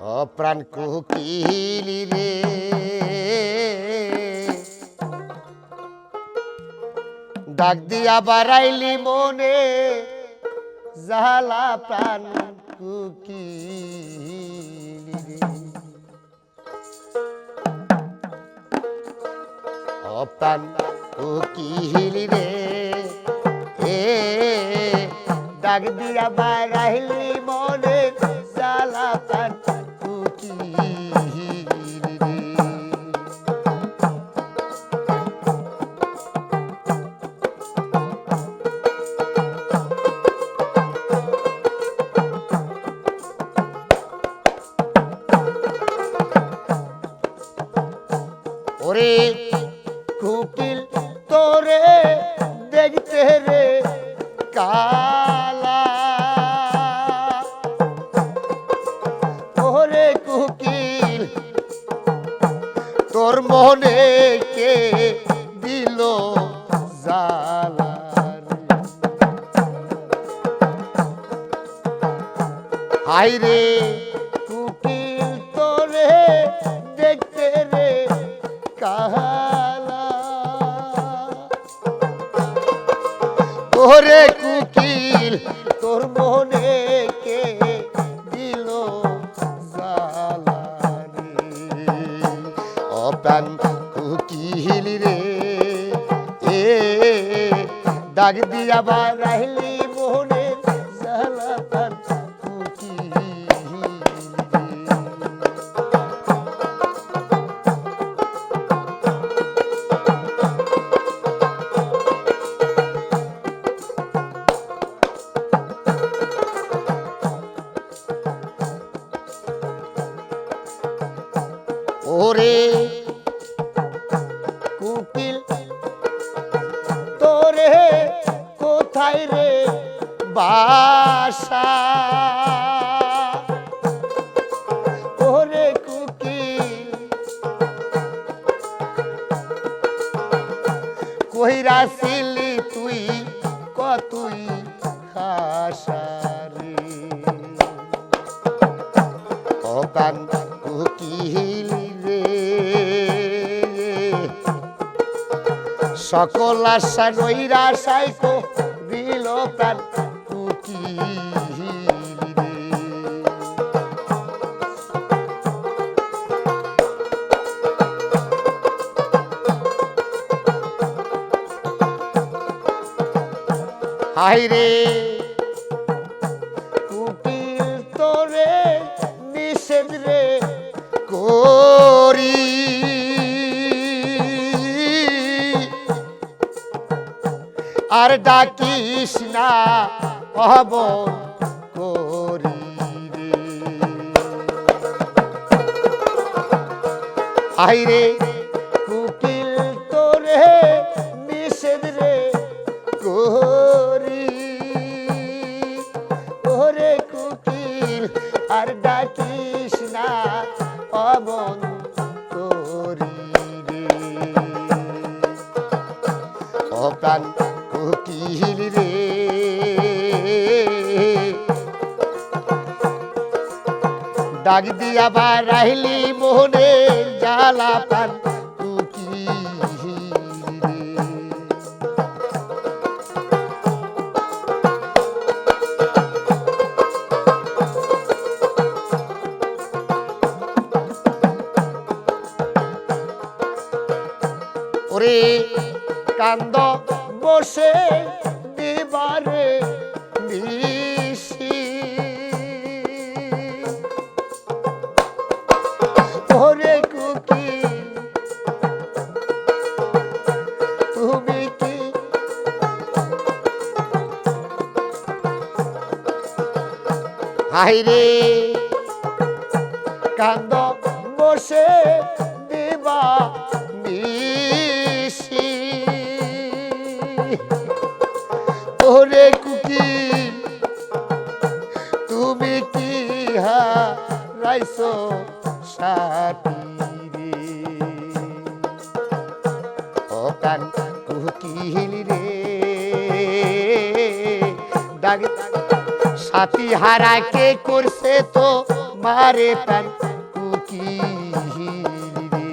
অপ্রাণ কুকিলি রে। ডাক দিয়া বাড়াইলি মনে জালা প্রাণ কুকিলি রে। অপ্রাণ কুকিলি রে। এ, ডাক দিয়া বাড়াইলি মনে জালা প্রাণ কুকিলি হাই রে কুকিল তোরে দেখতে রে কাহালা কুকিল তোর মনে কে দিল অপ্রাণ কুকিল রে এ ডাক দিয়া বাড়াইলি মনে ওরে কুকিল তোরে কোথায় রে বাসা? ওরে কুকিল তুই কতুই খাসারে সকল আশা নৈরা সাইকো দিল প্রাণ। কুকিল রে? হাই রে। আর ডাকিস না হব করি রে। আইরে ডাক দিয়া বাড়াইলি মোহনের জ্বালা পান। ওরে কান্দ বসে দিবারে নিশি হাইরে কান্দ বসে দিবা নিশি। ওরে কুকি তুমি কি হারাইছো সাথী রে? ও কান কুকিল রে ডাক সাথী হারা কে করছে তো মারে প্যান কুকিলি রে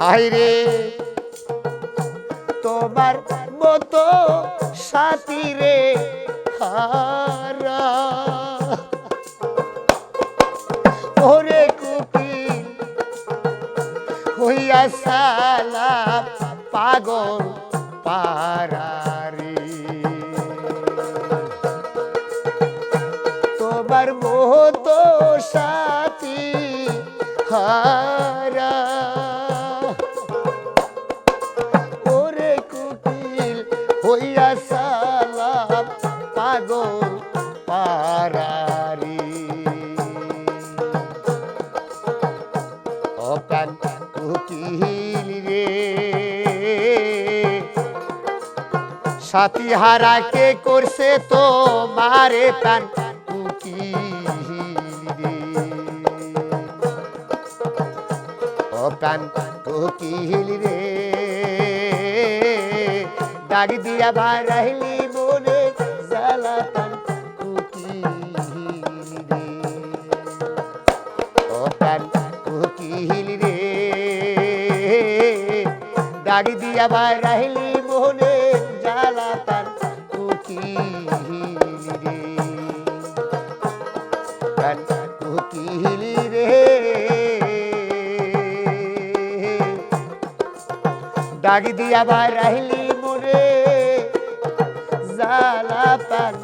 হায়রে তোমার মতো সাথী রে হারা ওরে কুপি হইয়া সালা পাগল পারারে। তোমার মতো সাথী হারা। ওরে কুকিল হইয়া সালা পাগল পারারি। সাথী হারা কে করছে তো মারে প্রাণ রে ও প্রাণ কোকিল রে ডাক দিয়া বাড়াইলি মনে জ্বালাতান কোকিল রে ও প্রাণ কোকিল রে ডাক দিয়া বাড়াইলি মনে প্রাণ পুতিলি রে। ডাক দিয়া বা রাহিলি জালা পান